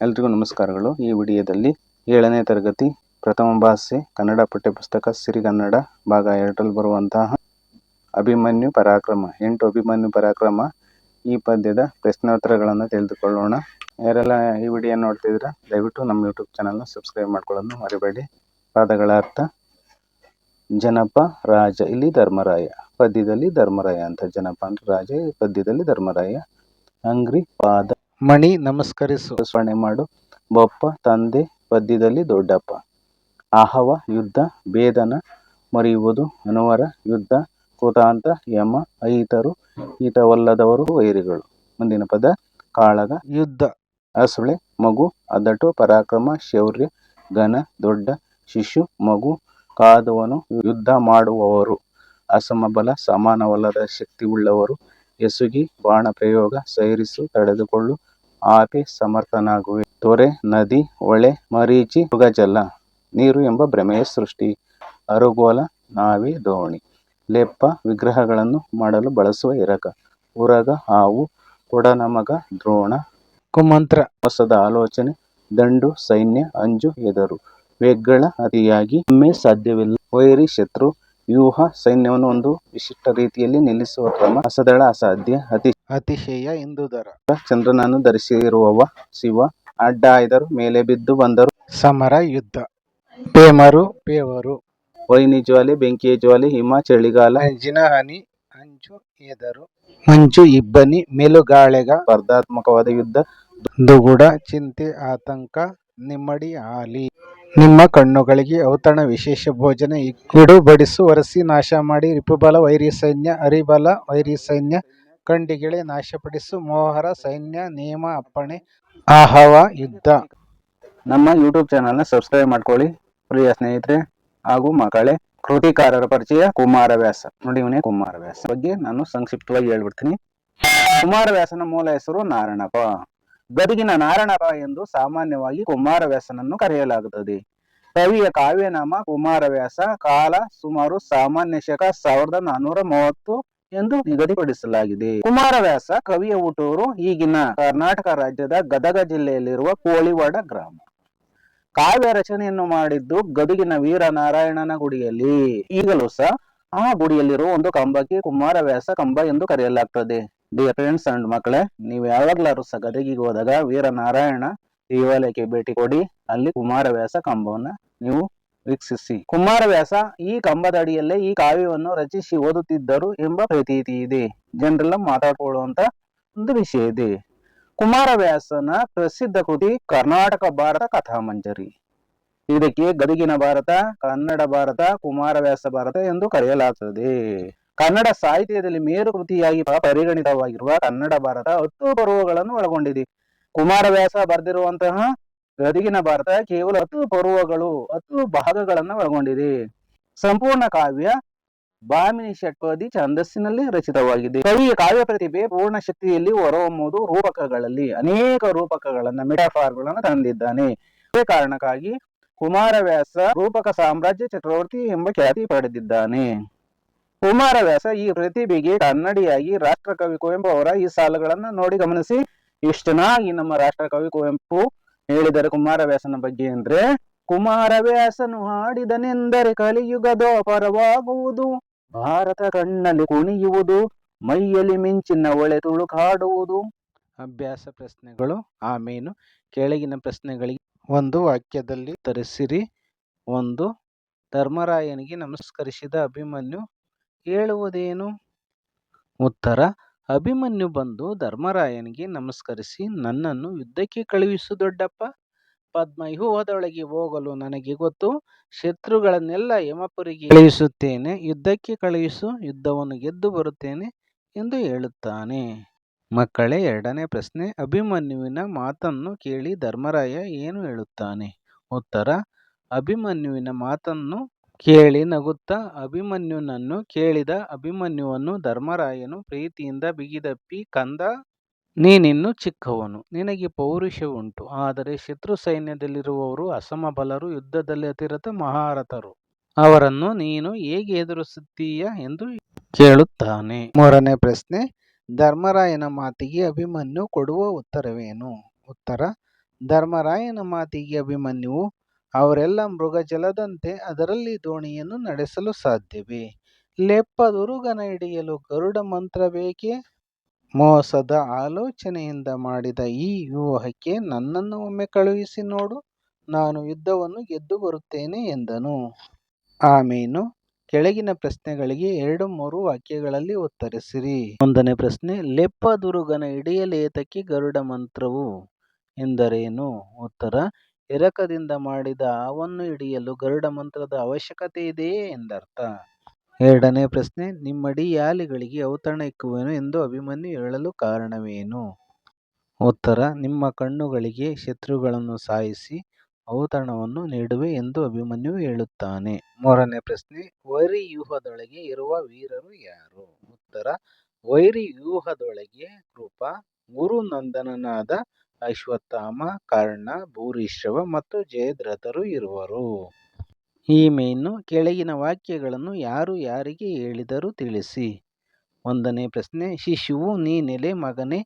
ಎಲ್ರಿಗೂ ನಮಸ್ಕಾರಗಳು. ಈ ವಿಡಿಯೋದಲ್ಲಿ ಏಳನೇ ತರಗತಿ ಪ್ರಥಮ ಭಾಷೆ ಕನ್ನಡ ಪಠ್ಯಪುಸ್ತಕ ಸಿರಿಗನ್ನಡ ಭಾಗ ಎರಡರಲ್ಲಿ ಬರುವಂತಹ ಅಭಿಮನ್ಯು ಪರಾಕ್ರಮ, ಎಂಟು ಅಭಿಮನ್ಯು ಪರಾಕ್ರಮ ಈ ಪದ್ಯದ ಪ್ರಶ್ನೋತ್ತರಗಳನ್ನು ತಿಳಿದುಕೊಳ್ಳೋಣ. ಯಾರೆಲ್ಲ ಈ ವಿಡಿಯೋ ನೋಡ್ತಿದ್ರೆ ದಯವಿಟ್ಟು ನಮ್ಮ ಯೂಟ್ಯೂಬ್ ಚಾನಲ್ನ ಸಬ್ಸ್ಕ್ರೈಬ್ ಮಾಡ್ಕೊಳ್ಳೋದು ಮರಿಬೇಡಿ. ಪಾದಗಳ ಅರ್ಥ, ಜನಪ, ರಾಜ, ಇಲ್ಲಿ ಧರ್ಮರಾಯ. ಪದ್ಯದಲ್ಲಿ ಧರ್ಮರಾಯ ಅಂತ, ಜನಪ ಅಂದ್ರೆ ರಾಜ ಪದ್ಯದಲ್ಲಿ ಧರ್ಮರಾಯ. ಅಂಗ್ರಿ, ಪಾದ ಮಣಿ ನಮಸ್ಕರಿಸು. ಸ್ಮರಣೆ ಮಾಡು. ಬಪ್ಪ ತಂದೆ ಪದ್ಯದಲ್ಲಿ ದೊಡ್ಡಪ್ಪ. ಆಹವ ಯುದ್ಧ ಭೇದನ ಮರೆಯುವುದು ಅನುವರ ಯುದ್ಧ ಕೃತಾಂತ ಯಮ ಐತರು ಈತವಲ್ಲದವರು ವೈರಿಗಳು. ಮುಂದಿನ ಪದ ಕಾಳಗ. ಯುದ್ಧ. ಅಸುಳೆ ಮಗು ಅದಟು ಪರಾಕ್ರಮ ಶೌರ್ಯ ಘನ ದೊಡ್ಡ ಶಿಶು ಮಗು ಕಾದವನು ಯುದ್ಧ ಮಾಡುವವರು. ಅಸಮಬಲ ಸಮಾನವಲ್ಲದ ಶಕ್ತಿ ಉಳ್ಳವರು ಎಸುಗಿ ಬಾಣ ಪ್ರಯೋಗ ಸೈರಿಸು ತಡೆದುಕೊಳ್ಳು ಆಪೆ ಸಮರ್ಥನಾಗುವೆ. ತೊರೆ, ನದಿ, ಹೊಳೆ, ಮರೀಚಿ, ಮೃಗಜಲ, ನೀರು ಎಂಬ ಭ್ರಮೆಯ ಸೃಷ್ಟಿ, ಅರುಗೋಲ, ನಾವೆ ದೋಣಿ, ಲೆಪ್ಪ ವಿಗ್ರಹಗಳನ್ನು ಮಾಡಲು ಬಳಸುವ ಎರಕ, ಉರಗ, ಹಾವು, ಕೊಡನಮಗ, ದ್ರೋಣ, ಕುಮಂತ್ರ, ಹೊಸದ ಆಲೋಚನೆ, ದಂಡು, ಸೈನ್ಯ, ಅಂಜು ಎದರು ವೆಗ್ಗಳ ಅತಿಯಾಗಿ ಒಮ್ಮೆ ಸಾಧ್ಯವಿಲ್ಲ. ವೈರಿ, ಶತ್ರು ವ್ಯೂಹ ಸೈನ್ಯವನ್ನು ಒಂದು ವಿಶಿಷ್ಟ ರೀತಿಯಲ್ಲಿ ನಿಲ್ಲಿಸುವ ಕ್ರಮ ಅಸದಳ ಅಸಾಧ್ಯ ಅತಿ ಅತಿಶಯ ಇಂದುದರ ಚಂದ್ರನನ್ನು ಧರಿಸಿರುವವ ಶಿವ ಅಡ್ಡ ಆಯ್ದರು ಮೇಲೆ ಬಿದ್ದು ಬಂದರು. ಸಮರ ಯುದ್ಧ. ಪೇಮರು ಪೇವರು. ವೈನಿ ಜ್ವಾಲೆ ಬೆಂಕಿಯ ಜ್ವಾಲೆ ಹಿಮ ಚಳಿಗಾಲ. ಅಂಜಿನ ಹನಿ ಅಂಜು ಎದರು. ಮಂಜು ಇಬ್ಬನಿ ಮೇಲುಗಾಳೆಗ. ಸ್ಪರ್ಧಾತ್ಮಕವಾದ ಯುದ್ಧ. ದುಗುಡ ಚಿಂತೆ ಆತಂಕ ನಿಮ್ಮಡಿ ಆಲಿ ನಿಮ್ಮ ಕಣ್ಣುಗಳಿಗೆ ಔತಣ, ವಿಶೇಷ ಭೋಜನ ಇಡು ಬಡಿಸು, ಒರೆಸಿ, ನಾಶ ಮಾಡಿ, ರಿಪುಬಲ, ವೈರಿ ಸೈನ್ಯ, ಅರಿಬಲ, ವೈರಿ ಸೈನ್ಯ, ಕಂಡಿಗೆಳೆ, ನಾಶಪಡಿಸು, ಮೋಹರ ಸೈನ್ಯ, ನೇಮ, ಅಪ್ಪಣೆ, ಆಹವ, ಯುದ್ಧ. ನಮ್ಮ ಯೂಟ್ಯೂಬ್ ಚಾನಲ್ನ ಸಬ್ಸ್ಕ್ರೈಬ್ ಮಾಡ್ಕೊಳ್ಳಿ, ಪ್ರಿಯ ಸ್ನೇಹಿತರೆ ಹಾಗೂ ಮಕ್ಕಳೇ. ಕೃತಿಕಾರರ ಪರಿಚಯ ಕುಮಾರವ್ಯಾಸ ನೋಡಿ ಇವನೇ ಕುಮಾರವ್ಯಾಸ ಬಗ್ಗೆ ನಾನು ಸಂಕ್ಷಿಪ್ತವಾಗಿ ಹೇಳ್ಬಿಡ್ತೀನಿ. ಕುಮಾರವ್ಯಾಸನ ಮೂಲ ಹೆಸರು ನಾರಣಪ ಗದಗಿನ ನಾರಾಯಣರ ಎಂದು ಸಾಮಾನ್ಯವಾಗಿ ಕುಮಾರವ್ಯಾಸನನ್ನು ಕರೆಯಲಾಗುತ್ತದೆ. ಕವಿಯ ಕಾವ್ಯನಾಮ ಕುಮಾರವ್ಯಾಸ, ಕಾಲ ಸುಮಾರು ಸಾಮಾನ್ಯ ಶಕ ಸಾವಿರದ ನಾನೂರ ಮೂವತ್ತು ಎಂದು ನಿಗದಿಪಡಿಸಲಾಗಿದೆ. ಕುಮಾರವ್ಯಾಸ, ಕವಿಯ ಹುಟ್ಟೂರು ಈಗಿನ ಕರ್ನಾಟಕ ರಾಜ್ಯದ ಗದಗ ಜಿಲ್ಲೆಯಲ್ಲಿರುವ ಕೋಳಿವಾಡ ಗ್ರಾಮ. ಕಾವ್ಯ ರಚನೆಯನ್ನು ಮಾಡಿದ್ದು ಗದುಗಿನ ವೀರನಾರಾಯಣನ ಗುಡಿಯಲ್ಲಿ. ಈಗಲೂ ಸಹ ಆ ಗುಡಿಯಲ್ಲಿರುವ ಒಂದು ಕಂಬಕ್ಕೆ ಕುಮಾರವ್ಯಾಸ ಕಂಬ ಎಂದು ಕರೆಯಲಾಗ್ತದೆ. ಡಿಯರ್ ಫ್ರೆಂಡ್ಸ್ ಅಂಡ್ ಮಕ್ಕಳೇ, ನೀವು ಯಾವಾಗ್ಲಾರು ಗದಗಿಗೆ ಹೋದಾಗ ವೀರನಾರಾಯಣ ದೇವಾಲಯಕ್ಕೆ ಭೇಟಿ ಕೊಡಿ. ಅಲ್ಲಿ ಕುಮಾರವ್ಯಾಸ ಕಂಬವನ್ನ ನೀವು ವೀಕ್ಷಿಸಿ. ಕುಮಾರವ್ಯಾಸ ಈ ಕಂಬದ ಅಡಿಯಲ್ಲೇ ಈ ಕಾವ್ಯವನ್ನು ರಚಿಸಿ ಓದುತ್ತಿದ್ದರು ಎಂಬ ಪ್ರತೀತಿ ಇದೆ. ಜನರೆಲ್ಲ ಮಾತಾಡ್ಕೊಳ್ಳುವಂತ ಒಂದು ವಿಷಯ ಇದೆ. ಕುಮಾರವ್ಯಾಸನ ಪ್ರಸಿದ್ಧ ಕೃತಿ ಕರ್ನಾಟಕ ಭಾರತ ಕಥಾಮಂಜರಿ ಇದಕ್ಕೆ ಗದಗಿನ ಭಾರತ, ಕನ್ನಡ ಭಾರತ, ಕುಮಾರವ್ಯಾಸ ಭಾರತ ಎಂದು ಕರೆಯಲಾಗುತ್ತದೆ ಕನ್ನಡ ಸಾಹಿತ್ಯದಲ್ಲಿ ಮೇರು ಕೃತಿಯಾಗಿ ಪರಿಗಣಿತವಾಗಿರುವ ಕನ್ನಡ ಭಾರತ ಹತ್ತು ಪರ್ವಗಳನ್ನು ಒಳಗೊಂಡಿದೆ. ಕುಮಾರವ್ಯಾಸ ಬರೆದಿರುವಂತಹ ಗದಗಿನ ಭಾರತ ಕೇವಲ ಹತ್ತು ಪರ್ವಗಳು, ಹತ್ತು ಭಾಗಗಳನ್ನು ಒಳಗೊಂಡಿದೆ. ಸಂಪೂರ್ಣ ಕಾವ್ಯ ಭಾಮಿನಿ ಷಟ್ಪದಿ ಛಂದಸ್ಸಿನಲ್ಲಿ ರಚಿತವಾಗಿದೆ. ಕವಿಯ ಕಾವ್ಯ ಪ್ರತಿಭೆ, ಪೂರ್ಣ ಶಕ್ತಿಯಲ್ಲಿ ಹೊರಹೊಮ್ಮುವುದು ರೂಪಕಗಳಲ್ಲಿ, ಅನೇಕ ರೂಪಕಗಳನ್ನ ಮೆಟಾಫಾರ್ಗಳನ್ನು ತಂದಿದ್ದಾನೆ. ಇದೇ ಕಾರಣಕ್ಕಾಗಿ ಕುಮಾರವ್ಯಾಸ ರೂಪಕ ಸಾಮ್ರಾಜ್ಯ ಚಕ್ರವರ್ತಿ ಎಂಬ ಖ್ಯಾತಿ ಪಡೆದಿದ್ದಾನೆ. ಕುಮಾರವ್ಯಾಸ ಈ ಪ್ರತಿಭೆಗೆ ಕನ್ನಡಿಯಾಗಿ ರಾಷ್ಟ್ರಕವಿ ಕುವೆಂಪು ಅವರ ಈ ಸಾಲುಗಳನ್ನ ನೋಡಿ ಗಮನಿಸಿ. ಎಷ್ಟು ಚೆನ್ನಾಗಿ ನಮ್ಮ ರಾಷ್ಟ್ರಕವಿ ಕುವೆಂಪು ಹೇಳಿದರೆ ಕುಮಾರವ್ಯಾಸನ ಬಗ್ಗೆ ಅಂದ್ರೆ ಕುಮಾರವ್ಯಾಸನು ಹಾಡಿದನೆಂದರೆ ಕಲಿಯುಗದೋ ಪರವಾಗುವುದು, ಭಾರತ ಕಣ್ಣಲ್ಲಿ ಕುಣಿಯುವುದು, ಮೈಯಲ್ಲಿ ಮಿಂಚಿನ ಒಳೆ ತುಳುಕಾಡುವುದು ಅಭ್ಯಾಸ ಪ್ರಶ್ನೆಗಳು ಆಮೇನು ಕೆಳಗಿನ ಪ್ರಶ್ನೆಗಳಿಗೆ ಒಂದು ವಾಕ್ಯದಲ್ಲಿ ತರಿಸಿರಿ ಒಂದು, ಧರ್ಮರಾಯನಿಗೆ ನಮಸ್ಕರಿಸಿದ ಅಭಿಮನ್ಯು ಹೇಳುವುದೇನು ಉತ್ತರ, ಅಭಿಮನ್ಯು ಬಂದು ಧರ್ಮರಾಯನಿಗೆ ನಮಸ್ಕರಿಸಿ, ನನ್ನನ್ನು ಯುದ್ಧಕ್ಕೆ ಕಳುಹಿಸು ದೊಡ್ಡಪ್ಪ. ಪದ್ಮವ್ಯೂಹದೊಳಗೆ ಹೋಗಲು ನನಗೆ ಗೊತ್ತು. ಶತ್ರುಗಳನ್ನೆಲ್ಲ ಯಮಪುರಿಗೆ ಕಳುಹಿಸುತ್ತೇನೆ. ಯುದ್ಧಕ್ಕೆ ಕಳುಹಿಸು, ಯುದ್ಧವನ್ನು ಗೆದ್ದು ಬರುತ್ತೇನೆ ಎಂದು ಹೇಳುತ್ತಾನೆ. ಮಕ್ಕಳೇ, ಎರಡನೇ ಪ್ರಶ್ನೆ. ಅಭಿಮನ್ಯುವಿನ ಮಾತನ್ನು ಕೇಳಿ ಧರ್ಮರಾಯ ಏನು ಹೇಳುತ್ತಾನೆ? ಉತ್ತರ, ಅಭಿಮನ್ಯುವಿನ ಮಾತನ್ನು ಕೇಳಿ ನಗುತ್ತಾ ಅಭಿಮನ್ಯುನನ್ನು ಕೇಳಿದ ಅಭಿಮನ್ಯುವನ್ನು ಧರ್ಮರಾಯನು ಪ್ರೀತಿಯಿಂದ ಬಿಗಿದಪ್ಪಿ ಕಂದ, ನೀನಿನ್ನು ಚಿಕ್ಕವನು, ನಿನಗೆ ಪೌರುಷವುಂಟು ಆದರೆ ಶತ್ರು ಸೈನ್ಯದಲ್ಲಿರುವವರು ಅಸಮಬಲರು, ಯುದ್ಧದಲ್ಲಿ ಅತಿರತ ಮಹಾರಥರು. ಅವರನ್ನು ನೀನು ಹೇಗೆ ಎದುರಿಸುತ್ತೀಯ ಎಂದು ಕೇಳುತ್ತಾನೆ. ಮೂರನೇ ಪ್ರಶ್ನೆ, ಧರ್ಮರಾಯನ ಮಾತಿಗೆ ಅಭಿಮನ್ಯು ಕೊಡುವ ಉತ್ತರವೇನು? ಉತ್ತರ, ಧರ್ಮರಾಯನ ಮಾತಿಗೆ ಅಭಿಮನ್ಯುವು ಅವರೆಲ್ಲ ಮೃಗಜಲದಂತೆ ಅದರಲ್ಲಿ ದೋಣಿಯನ್ನು ನಡೆಸಲು ಸಾಧ್ಯವೇ? ಲೆಪ್ಪದುರುಗನ ಹಿಡಿಯಲು ಗರುಡ ಮಂತ್ರ ಬೇಕೇ ಮೋಸದ ಆಲೋಚನೆಯಿಂದ ಮಾಡಿದ ಈ ವ್ಯೂಹಕ್ಕೆ ನನ್ನನ್ನು ಒಮ್ಮೆ ಕಳುಹಿಸಿ ನೋಡು, ನಾನು ಯುದ್ಧವನ್ನು ಗೆದ್ದು ಬರುತ್ತೇನೆ ಎಂದನು. ಆಮೇನು, ಕೆಳಗಿನ ಪ್ರಶ್ನೆಗಳಿಗೆ ಎರಡು ಮೂರು ವಾಕ್ಯಗಳಲ್ಲಿ ಉತ್ತರಿಸಿರಿ. ಒಂದನೇ ಪ್ರಶ್ನೆ ಲೆಪ್ಪದುರುಗನ ಹಿಡಿಯಲೇತಕ್ಕೆ ಗರುಡ ಮಂತ್ರವು ಎಂದರೇನು? ಉತ್ತರ ಎರಕದಿಂದ ಮಾಡಿದ ಹಾವನ್ನು ಹಿಡಿಯಲು ಗರುಡ ಮಂತ್ರದ ಅವಶ್ಯಕತೆ ಇದೆಯೇ ಎಂದರ್ಥ. ಎರಡನೇ ಪ್ರಶ್ನೆ ನಿಮ್ಮಡಿಯಾಳಿಗಳಿಗೆ ಔತಣ ಇಕ್ಕುವೆನು ಎಂದು ಅಭಿಮನ್ಯು ಹೇಳಲು ಕಾರಣವೇನು? ಉತ್ತರ, ನಿಮ್ಮ ಕಣ್ಣುಗಳಿಗೆ ಶತ್ರುಗಳನ್ನು ಸಾಯಿಸಿ ಔತಣವನ್ನು ನೀಡುವೆ ಎಂದು ಅಭಿಮನ್ಯು ಹೇಳುತ್ತಾನೆ. ಮೂರನೇ ಪ್ರಶ್ನೆ ವೈರಿ ಯೂಹದೊಳಗೆ ಇರುವ ವೀರರು ಯಾರು? ಉತ್ತರ ವೈರಿ ವ್ಯೂಹದೊಳಗೆ ಕೃಪ, ಗುರುನಂದನನಾದ ಅಶ್ವತ್ಥಾಮ, ಕರ್ಣ, ಭೂರಿಶ್ರವ ಮತ್ತು ಜಯದ್ರಥರು ಇರುವರು. ಈ ಮೇನು ಕೆಳಗಿನ ವಾಕ್ಯಗಳನ್ನು ಯಾರು ಯಾರಿಗೆ ಹೇಳಿದರು ತಿಳಿಸಿ. ಒಂದನೇ ಪ್ರಶ್ನೆ, ಶಿಶುವು ನೀನೆಲೆ ಮಗನೇ,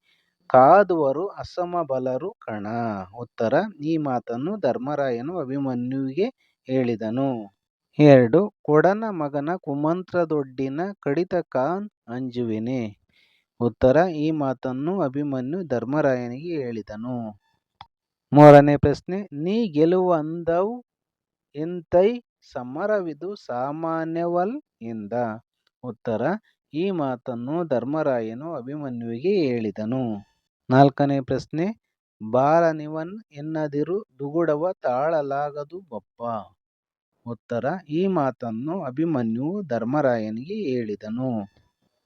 ಕಾದುವರು ಅಸಮಬಲರು ಕಣ. ಉತ್ತರ, ಈ ಮಾತನ್ನು ಧರ್ಮರಾಯನು ಅಭಿಮನ್ಯುವಿಗೆ ಹೇಳಿದನು. ಎರಡು, ಕೊಡನ ಮಗನ ಕುಮಂತ್ರದೊಡ್ಡಿನ ಕಡಿತ ಕಾನ್ ಅಂಜುವೆನೆ. ಉತ್ತರ, ಈ ಮಾತನ್ನು ಅಭಿಮನ್ಯು ಧರ್ಮರಾಯನಿಗೆ ಹೇಳಿದನು. ಮೂರನೇ ಪ್ರಶ್ನೆ, ನೀ ಗೆಲುವ ಅಂದವು ಎಂತೈ ಸಮರವಿದು ಸಾಮಾನ್ಯವಲ್ ಎಂದ? ಉತ್ತರ, ಈ ಮಾತನ್ನು ಧರ್ಮರಾಯನು ಅಭಿಮನ್ಯುವಿಗೆ ಹೇಳಿದನು. ನಾಲ್ಕನೇ ಪ್ರಶ್ನೆ ಬಾಲನಿವನ್ ಎನ್ನದಿರು ದುಗುಡವ ತಾಳಲಾಗದು ಬಪ್ಪ? ಉತ್ತರ, ಈ ಮಾತನ್ನು ಅಭಿಮನ್ಯು ಧರ್ಮರಾಯನಿಗೆ ಹೇಳಿದನು.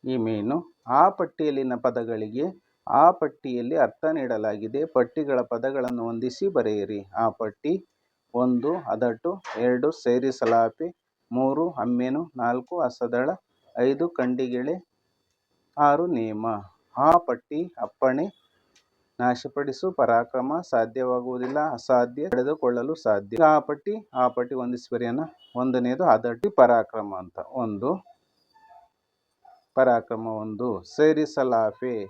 ಈ ಮೇನು ಆ ಪಟ್ಟಿಯಲ್ಲಿನ ಪದಗಳಿಗೆ ಆ ಪಟ್ಟಿಯಲ್ಲಿ ಅರ್ಥ ನೀಡಲಾಗಿದೆ. ಪಟ್ಟಿಗಳ ಪದಗಳನ್ನು ಹೊಂದಿಸಿ ಬರೆಯಿರಿ. ಆ ಪಟ್ಟಿ ಒಂದು, ಅದಟು, ಎರಡು ಸೇರಿಸಲಾಪೆ ಮೂರು, ಅಮ್ಮೇನು, ನಾಲ್ಕು, ಅಸದಳ, ಐದು, ಕಂಡಿಗೆಳೆ, ಆರು, ನೇಮ. ಆ ಪಟ್ಟಿ ಅಪ್ಪಣೆ ನಾಶಪಡಿಸು, ಪರಾಕ್ರಮ ಸಾಧ್ಯವಾಗುವುದಿಲ್ಲ, ಅಸಾಧ್ಯ ಪಡೆದುಕೊಳ್ಳಲು ಸಾಧ್ಯ. ಆ ಪಟ್ಟಿ ಆ ಪಟ್ಟಿ ಹೊಂದಿಸಿ ಬರೆಯೋಣ ಒಂದನೇದು ಅದಟ್ಟಿ ಪರಾಕ್ರಮ ಅಂತ. ಒಂದು ಪರಾಕ್ರಮ ಒಂದು ಸೇರಿಸಲಾಫೆ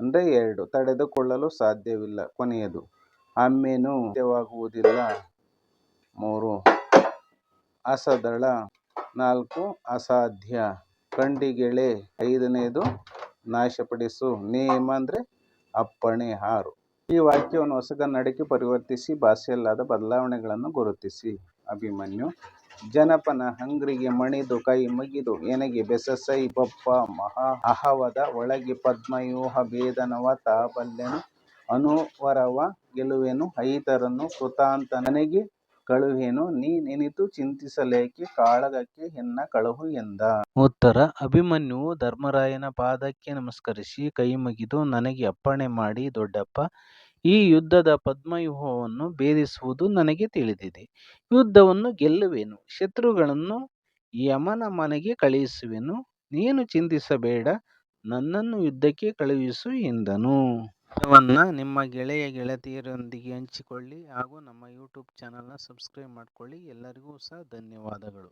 ಅಂದರೆ ಎರಡು. ತಡೆದುಕೊಳ್ಳಲು ಸಾಧ್ಯವಿಲ್ಲ. ಕೊನೆಯದು ಅಮ್ಮೇನು ಸಾಧ್ಯವಾಗುವುದಿಲ್ಲ. ಮೂರು, ಅಸದಳ. ನಾಲ್ಕು, ಅಸಾಧ್ಯ. ಕಂಡಿಗೆಳೆ ಐದನೇದು, ನಾಶಪಡಿಸು. ನೇಮ ಅಂದರೆ ಅಪ್ಪಣೆ ಆರು ಈ ವಾಕ್ಯವನ್ನು ಹೊಸಗನ್ನಡಕ್ಕೆ ಪರಿವರ್ತಿಸಿ, ಭಾಷೆಯಲ್ಲಾದ ಬದಲಾವಣೆಗಳನ್ನು ಗುರುತಿಸಿ. ಅಭಿಮನ್ಯು. ಜನಪನ ಹಂಗ್ರಿಗೆ ಮಣಿದು ಕೈ ಮುಗಿದು, ಎನಗೆ ಬೆಸಸೈ ಬಪ್ಪ ಮಹಾ ಅಹವದ ಒಳಗೆ ಪದ್ಮವ್ಯೂಹ ಭೇದನವ ತಾಬಲ್ಯನು ಅನುವರವ ಗೆಲುವೆನು ಐತರನ್ನು ಕೃತಾಂತ ನನಗೆ ಕಳುಹೇನು, ನೀ ನೆನಿತು ಚಿಂತಿಸಲೇಕೆ ಕಾಳಗಕ್ಕೆ ಹೆನ್ನ ಕಳುಹು ಎಂದ. ಉತ್ತರ ಅಭಿಮನ್ಯುವು ಧರ್ಮರಾಯನ ಪಾದಕ್ಕೆ ನಮಸ್ಕರಿಸಿ ಕೈ ಮುಗಿದು, ನನಗೆ ಅಪ್ಪಣೆ ಮಾಡಿ, ದೊಡ್ಡಪ್ಪ ಈ ಯುದ್ಧದ ಪದ್ಮವ್ಯೂಹವನ್ನು ಭೇದಿಸುವುದು ನನಗೆ ತಿಳಿದಿದೆ. ಯುದ್ಧವನ್ನು ಗೆಲ್ಲುವೆನು, ಶತ್ರುಗಳನ್ನು ಯಮನ ಮನೆಗೆ ಕಳುಹಿಸುವೆನು, ನೀನು ಚಿಂತಿಸಬೇಡ, ನನ್ನನ್ನು ಯುದ್ಧಕ್ಕೆ ಕಳುಹಿಸು ಎಂದನು. ವನ್ನು ನಿಮ್ಮ ಗೆಳೆಯ ಗೆಳತಿಯರೊಂದಿಗೆ ಹಂಚಿಕೊಳ್ಳಿ ಹಾಗೂ ನಮ್ಮ ಯೂಟ್ಯೂಬ್ ಚಾನಲ್ನ ಸಬ್ಸ್ಕ್ರೈಬ್ ಮಾಡಿಕೊಳ್ಳಿ. ಎಲ್ಲರಿಗೂ ಸಹ ಧನ್ಯವಾದಗಳು.